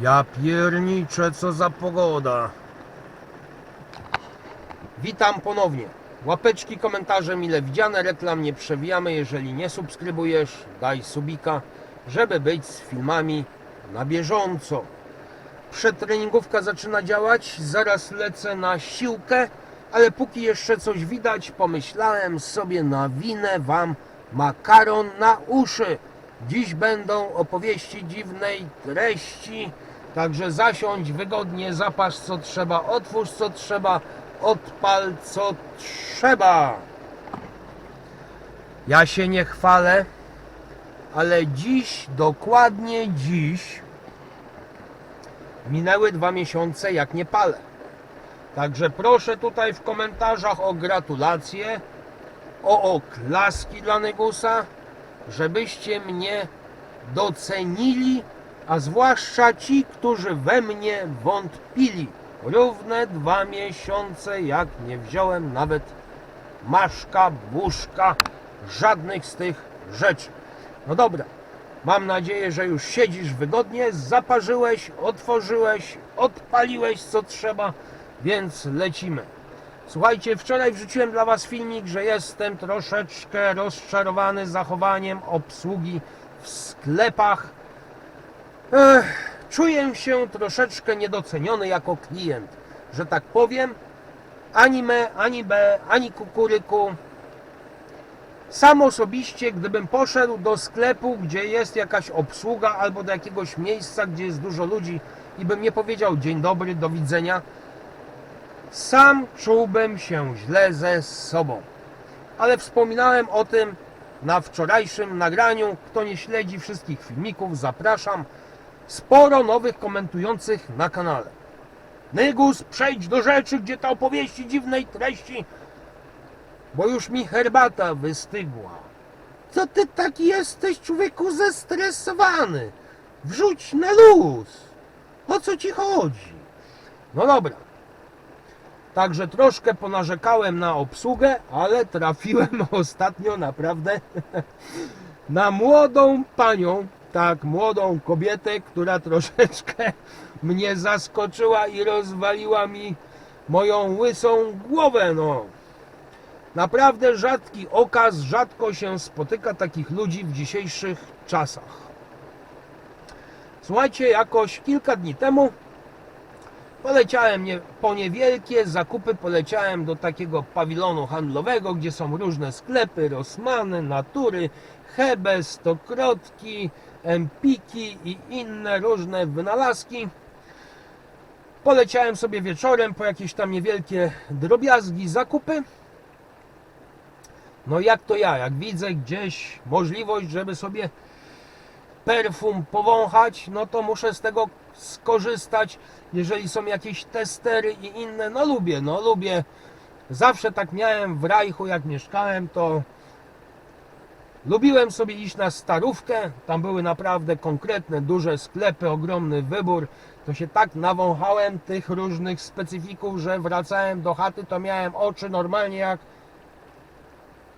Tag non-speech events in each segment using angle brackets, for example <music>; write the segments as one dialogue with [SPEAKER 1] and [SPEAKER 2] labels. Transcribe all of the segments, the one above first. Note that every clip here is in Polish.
[SPEAKER 1] Ja pierniczę, co za pogoda. Witam ponownie. Łapeczki, komentarze mile widziane, reklam nie przewijamy. Jeżeli nie subskrybujesz, daj subika, żeby być z filmami na bieżąco. Przetreningówka zaczyna działać, zaraz lecę na siłkę, ale póki jeszcze coś widać, pomyślałem sobie nawinę Wam makaron na uszy. Dziś będą opowieści dziwnej treści, także zasiądź wygodnie, zapasz co trzeba, otwórz co trzeba, odpal co trzeba. Ja się nie chwalę, ale dziś, dokładnie dziś, minęły dwa miesiące jak nie palę. Także proszę tutaj w komentarzach o gratulacje, o oklaski dla Negusa, żebyście mnie docenili, a zwłaszcza ci, którzy we mnie wątpili. Równe dwa miesiące jak nie wziąłem nawet maszka, buszka, żadnych z tych rzeczy. No dobra, mam nadzieję, że już siedzisz wygodnie, zaparzyłeś, otworzyłeś, odpaliłeś co trzeba, więc lecimy. Słuchajcie, wczoraj wrzuciłem dla Was filmik, że jestem troszeczkę rozczarowany zachowaniem obsługi w sklepach. Ech, czuję się troszeczkę niedoceniony jako klient, że tak powiem. Ani me, ani B, ani kukuryku. Sam osobiście, gdybym poszedł do sklepu, gdzie jest jakaś obsługa, albo do jakiegoś miejsca, gdzie jest dużo ludzi i bym nie powiedział dzień dobry, do widzenia, sam czułbym się źle ze sobą. Ale wspominałem o tym na wczorajszym nagraniu. Kto nie śledzi wszystkich filmików, zapraszam. Sporo nowych komentujących na kanale. Nygus, przejdź do rzeczy, gdzie te opowieści dziwnej treści, bo już mi herbata wystygła. Co ty taki jesteś, człowieku, zestresowany? Wrzuć na luz. O co ci chodzi? No dobra. Także troszkę ponarzekałem na obsługę, ale trafiłem <laughs> ostatnio naprawdę na młodą panią, tak, młodą kobietę, która troszeczkę mnie zaskoczyła i rozwaliła mi moją łysą głowę, no. Naprawdę rzadki okaz, rzadko się spotyka takich ludzi w dzisiejszych czasach. Słuchajcie, jakoś kilka dni temu Poleciałem nie, po niewielkie zakupy, poleciałem do takiego pawilonu handlowego, gdzie są różne sklepy, Rossmany, Natury, Hebe, Stokrotki, Empiki i inne różne wynalazki. Poleciałem sobie wieczorem po jakieś tam niewielkie drobiazgi, zakupy. No jak to ja, jak widzę gdzieś możliwość, żeby sobie perfum powąchać, no to muszę z tego skorzystać. Jeżeli są jakieś testery i inne, no lubię, no lubię. Zawsze tak miałem w Rajchu, jak mieszkałem, to lubiłem sobie iść na starówkę. Tam były naprawdę konkretne, duże sklepy, ogromny wybór. To się tak nawąchałem tych różnych specyfików, że wracałem do chaty, to miałem oczy normalnie jak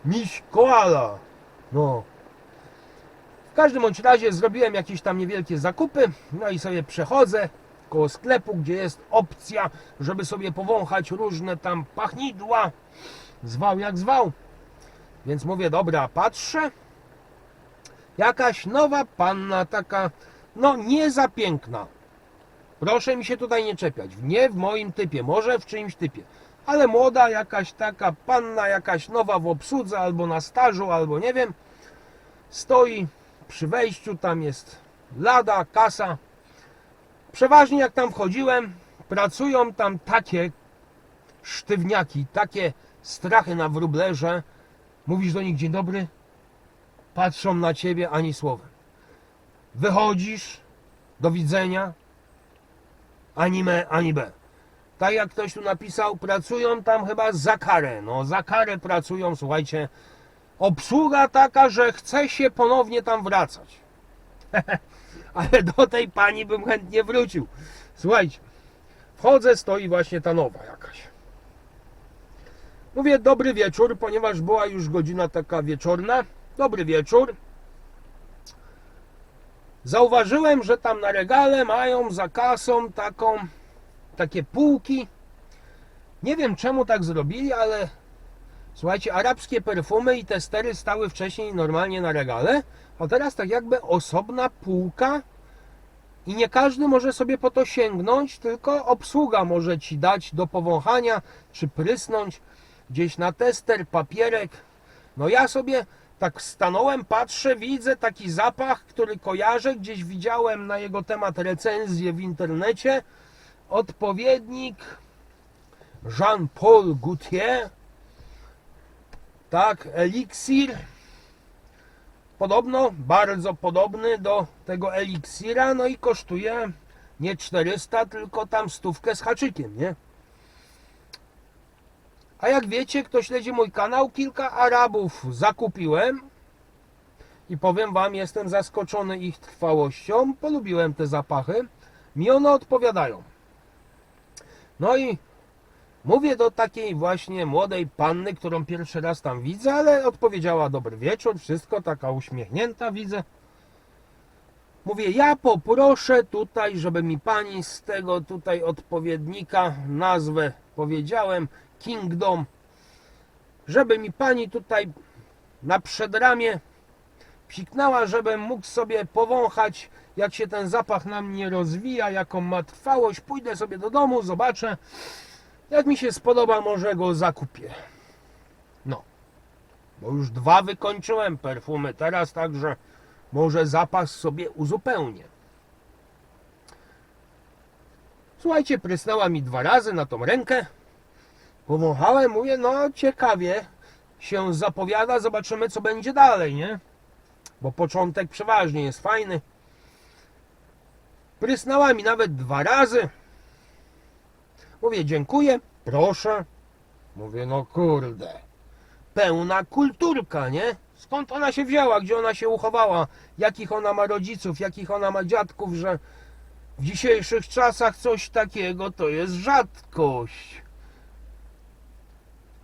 [SPEAKER 1] miś koala. No, w każdym bądź razie zrobiłem jakieś tam niewielkie zakupy, no i sobie przechodzę koło sklepu, gdzie jest opcja, żeby sobie powąchać różne tam pachnidła. Zwał jak zwał. Więc mówię, dobra, patrzę. Jakaś nowa panna, taka, no nie za piękna. Proszę mi się tutaj nie czepiać. Nie w moim typie, może w czyimś typie. Ale młoda, jakaś taka panna, jakaś nowa w obsłudze, albo na stażu, albo nie wiem. Stoi przy wejściu, tam jest lada, kasa. Przeważnie jak tam wchodziłem, pracują tam takie sztywniaki, takie strachy na wróblerze. Mówisz do nich dzień dobry, patrzą na ciebie ani słowem. Wychodzisz, do widzenia, ani me, ani b. Tak jak ktoś tu napisał, pracują tam chyba za karę. No za karę pracują, słuchajcie, obsługa taka, że chce się ponownie tam wracać. <laughs> Ale do tej pani bym chętnie wrócił. Słuchajcie, wchodzę, stoi właśnie ta nowa jakaś. Mówię dobry wieczór, ponieważ była już godzina taka wieczorna. Dobry wieczór. zauważyłem, że tam na regale mają za kasą taką, takie półki. Nie wiem czemu tak zrobili, ale słuchajcie, arabskie perfumy i testery stały wcześniej normalnie na regale, a teraz tak jakby osobna półka i nie każdy może sobie po to sięgnąć, tylko obsługa może ci dać do powąchania, czy prysnąć gdzieś na tester, papierek. No ja sobie tak stanąłem, patrzę, widzę taki zapach, który kojarzę, gdzieś widziałem na jego temat recenzję w internecie. Odpowiednik Jean-Paul Gaultier. Tak, eliksir. Podobno bardzo podobny do tego eliksira, no i kosztuje nie 400, tylko tam stówkę z haczykiem, nie? A jak wiecie, kto śledzi mój kanał, kilka Arabów zakupiłem i powiem wam, jestem zaskoczony ich trwałością. Polubiłem te zapachy. Mi one odpowiadają. No i mówię do takiej właśnie młodej panny, którą pierwszy raz tam widzę, ale odpowiedziała dobry wieczór, wszystko, taka uśmiechnięta widzę. Mówię, ja poproszę tutaj, żeby mi pani z tego tutaj odpowiednika nazwę powiedziałem, Kingdom, żeby mi pani tutaj na przedramię psiknęła, żebym mógł sobie powąchać, jak się ten zapach na mnie rozwija, jaką ma trwałość. Pójdę sobie do domu, zobaczę. Jak mi się spodoba, może go zakupię. No, bo już dwa wykończyłem perfumy, teraz także może zapas sobie uzupełnię. Słuchajcie, prysnęła mi dwa razy na tą rękę. Powąchałem, mówię, no ciekawie się zapowiada, zobaczymy co będzie dalej, nie? Bo początek przeważnie jest fajny. Prysnęła mi nawet dwa razy. Mówię, dziękuję, proszę. Mówię, no kurde, pełna kulturka, nie? Skąd ona się wzięła, gdzie ona się uchowała, jakich ona ma rodziców, jakich ona ma dziadków, że w dzisiejszych czasach coś takiego to jest rzadkość.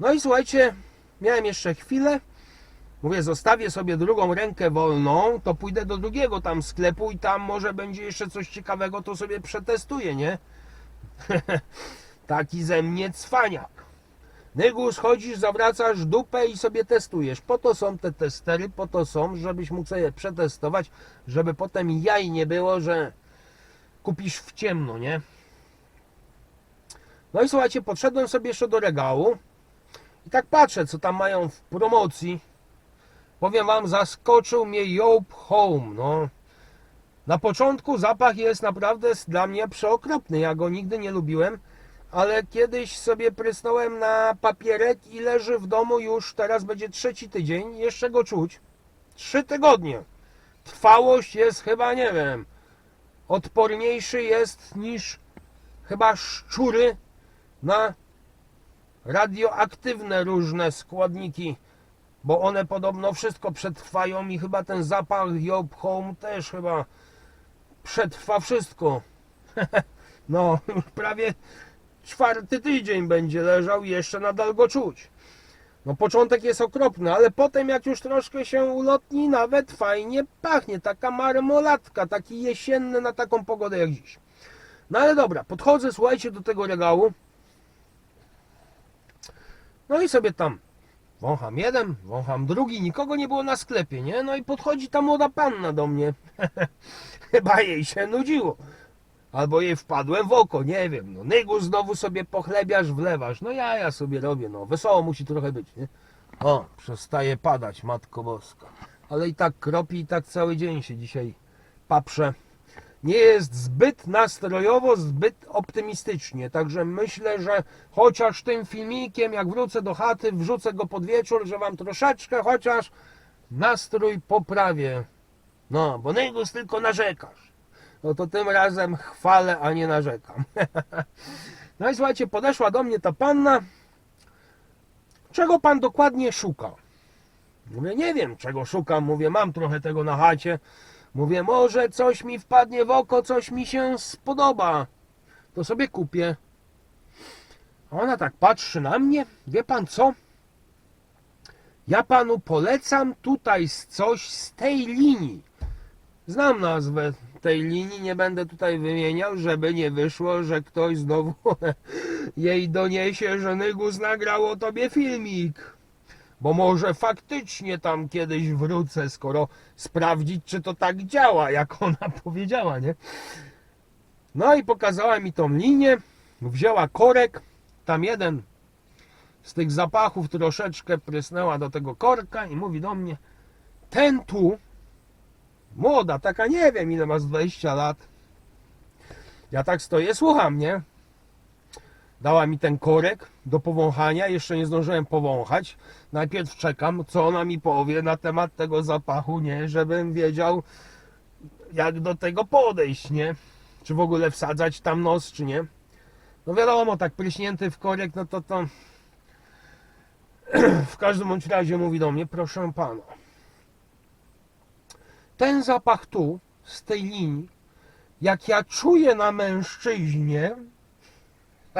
[SPEAKER 1] No i słuchajcie, miałem jeszcze chwilę. Mówię, zostawię sobie drugą rękę wolną, to pójdę do drugiego tam sklepu i tam może będzie jeszcze coś ciekawego, to sobie przetestuję, nie? <laughs> Taki ze mnie cwaniak. Nygus, chodzisz, zawracasz dupę i sobie testujesz. Po to są te testery, po to są, żebyś mógł sobie przetestować, żeby potem jaj nie było, że kupisz w ciemno, nie? No i słuchajcie, podszedłem sobie jeszcze do regału i tak patrzę, co tam mają w promocji. Powiem wam, zaskoczył mnie Job Home, no. Na początku zapach jest naprawdę dla mnie przeokropny, ja go nigdy nie lubiłem, ale kiedyś sobie prysnąłem na papierek i leży w domu już, teraz będzie trzeci tydzień, jeszcze go czuć. Trzy tygodnie. Trwałość jest chyba, nie wiem, odporniejszy jest niż chyba szczury na radioaktywne różne składniki, bo one podobno wszystko przetrwają i chyba ten zapach Job Home też chyba przetrwa wszystko. <laughs> no, już prawie czwarty tydzień będzie leżał i jeszcze nadal go czuć. No początek jest okropny, ale potem jak już troszkę się ulotni, nawet fajnie pachnie. Taka marmoladka, taki jesienny na taką pogodę jak dziś. No ale dobra, podchodzę, słuchajcie, do tego regału. No i sobie tam wącham jeden, wącham drugi, nikogo nie było na sklepie, nie? No i podchodzi ta młoda panna do mnie. <laughs> Chyba jej się nudziło. Albo jej wpadłem w oko, nie wiem. No Nygu znowu sobie pochlebiasz, wlewasz. No ja, ja sobie robię, no wesoło musi trochę być, nie? O, przestaje padać, Matko Boska. Ale i tak kropi, i tak cały dzień się dzisiaj paprze. Nie jest zbyt nastrojowo, zbyt optymistycznie. Także myślę, że chociaż tym filmikiem, jak wrócę do chaty, wrzucę go pod wieczór, że wam troszeczkę chociaż nastrój poprawię. No, bo Nygus tylko narzekasz. No to tym razem chwalę, a nie narzekam. <laughs> no i słuchajcie, podeszła do mnie ta panna. Czego pan dokładnie szuka? Mówię, nie wiem czego szukam. Mówię, mam trochę tego na chacie. Mówię, może coś mi wpadnie w oko, coś mi się spodoba. To sobie kupię. Ona tak patrzy na mnie. Wie pan co? Ja panu polecam tutaj coś z tej linii. Znam nazwę tej linii, nie będę tutaj wymieniał, żeby nie wyszło, że ktoś znowu <laughs> jej doniesie, że Nygus nagrał o tobie filmik. Bo może faktycznie tam kiedyś wrócę, skoro sprawdzić, czy to tak działa, jak <laughs> ona powiedziała, nie? No i pokazała mi tą linię, wzięła korek, tam jeden z tych zapachów troszeczkę prysnęła do tego korka i mówi do mnie, ten tu, młoda, taka nie wiem ile ma z 20 lat. Ja tak stoję, słucham, nie? Dała mi ten korek do powąchania, jeszcze nie zdążyłem powąchać. Najpierw czekam, co ona mi powie na temat tego zapachu, nie? Żebym wiedział, jak do tego podejść, nie? Czy w ogóle wsadzać tam nos, czy nie? No wiadomo, tak pryśnięty w korek, no to to... <clears throat> W każdym bądź razie mówi do mnie, proszę pana, ten zapach tu, z tej linii, jak ja czuję na mężczyźnie,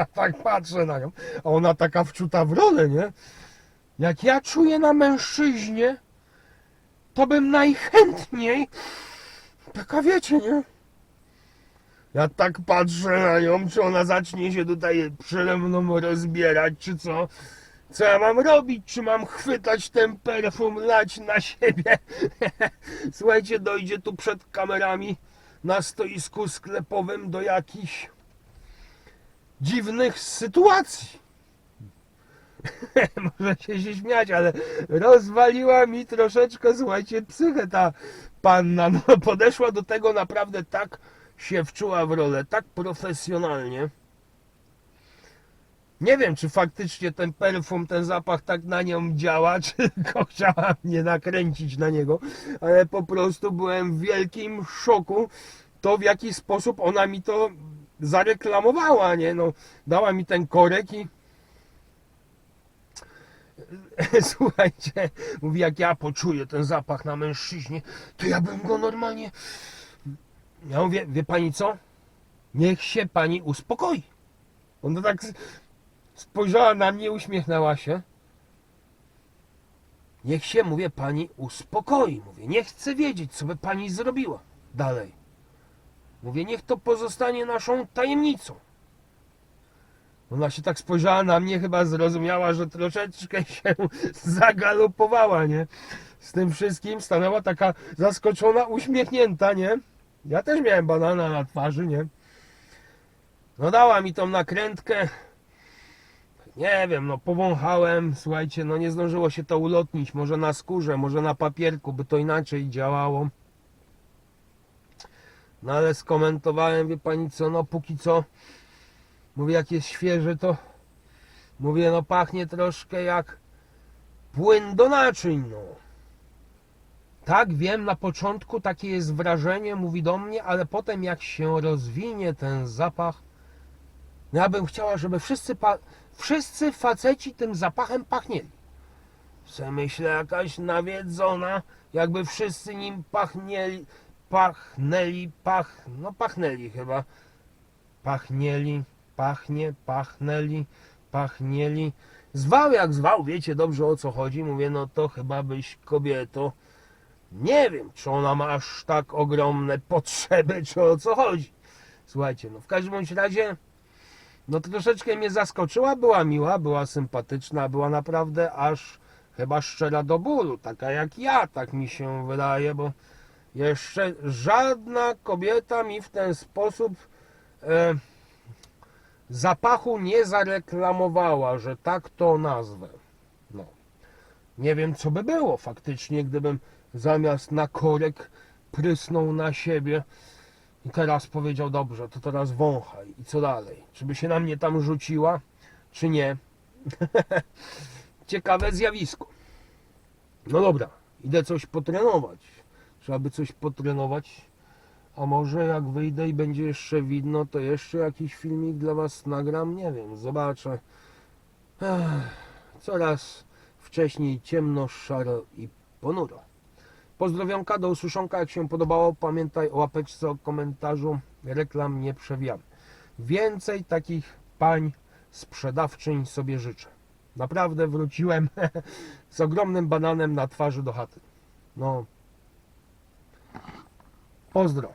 [SPEAKER 1] <laughs> tak patrzę na nią, a ona taka wczuta w rolę, nie? Jak ja czuję na mężczyźnie, to bym najchętniej, taka wiecie, nie? Ja tak patrzę na nią, czy ona zacznie się tutaj przede mną rozbierać, czy co? Co ja mam robić? Czy mam chwytać ten perfum, lać na siebie? <laughs> Słuchajcie, dojdzie tu przed kamerami na stoisku sklepowym do jakichś dziwnych sytuacji. <laughs> Możecie się śmiać, ale rozwaliła mi troszeczkę, słuchajcie, psychę ta panna. No, podeszła do tego naprawdę tak się wczuła w rolę, tak profesjonalnie. Nie wiem, czy faktycznie ten perfum, ten zapach tak na nią działa, czy <laughs> tylko chciała mnie nakręcić na niego, ale po prostu byłem w wielkim szoku to w jaki sposób ona mi to zareklamowała, nie? No, dała mi ten korek i <laughs> słuchajcie, mówi jak ja poczuję ten zapach na mężczyźnie, to ja bym go normalnie ja mówię, wie pani co? Niech się pani uspokoi. Ona tak spojrzała na mnie, uśmiechnęła się. Niech się, mówię, pani uspokoi. Mówię, nie chcę wiedzieć, co by pani zrobiła dalej. Mówię, niech to pozostanie naszą tajemnicą. Ona się tak spojrzała na mnie, chyba zrozumiała, że troszeczkę się <laughs> zagalopowała, nie? Z tym wszystkim stanęła taka zaskoczona, uśmiechnięta, nie? Ja też miałem banana na twarzy, nie? No dała mi tą nakrętkę. Nie wiem, no powąchałem, słuchajcie, no nie zdążyło się to ulotnić, może na skórze, może na papierku, by to inaczej działało. No ale skomentowałem, wie pani co, no póki co, mówię jak jest świeży to, mówię no pachnie troszkę jak płyn do naczyń, no. Tak, wiem, na początku takie jest wrażenie, mówi do mnie, ale potem jak się rozwinie ten zapach, no ja bym chciała, żeby wszyscy, wszyscy faceci tym zapachem pachnieli. Se myślę, jakaś nawiedzona, jakby wszyscy nim pachnieli, pachnęli, pach, no pachnęli chyba. Pachnieli, pachnie, pachnęli, pachnieli. Zwał jak zwał, wiecie dobrze o co chodzi. Mówię, no to chyba byś kobieto. Nie wiem, czy ona ma aż tak ogromne potrzeby, czy o co chodzi. Słuchajcie, no w każdym bądź razie, no troszeczkę mnie zaskoczyła, była miła, była sympatyczna, była naprawdę aż chyba szczera do bólu, taka jak ja, tak mi się wydaje, bo jeszcze żadna kobieta mi w ten sposób e, zapachu nie zareklamowała, że tak to nazwę. No. Nie wiem, co by było faktycznie, gdybym zamiast na korek prysnął na siebie i teraz powiedział, dobrze, to teraz wąchaj. I co dalej? Czy by się na mnie tam rzuciła, czy nie? <laughs> Ciekawe zjawisko. No dobra, idę coś potrenować. Trzeba by coś potrenować. A może jak wyjdę i będzie jeszcze widno, to jeszcze jakiś filmik dla Was nagram? Nie wiem, zobaczę. Ech, coraz wcześniej ciemno, szaro i ponuro. Pozdrowionka, do usłyszonka. Jak się podobało, pamiętaj o łapeczce, o komentarzu. Reklam nie przewijamy. Więcej takich pań sprzedawczyń sobie życzę. Naprawdę wróciłem <laughs> z ogromnym bananem na twarzy do chaty. No, Pozdro.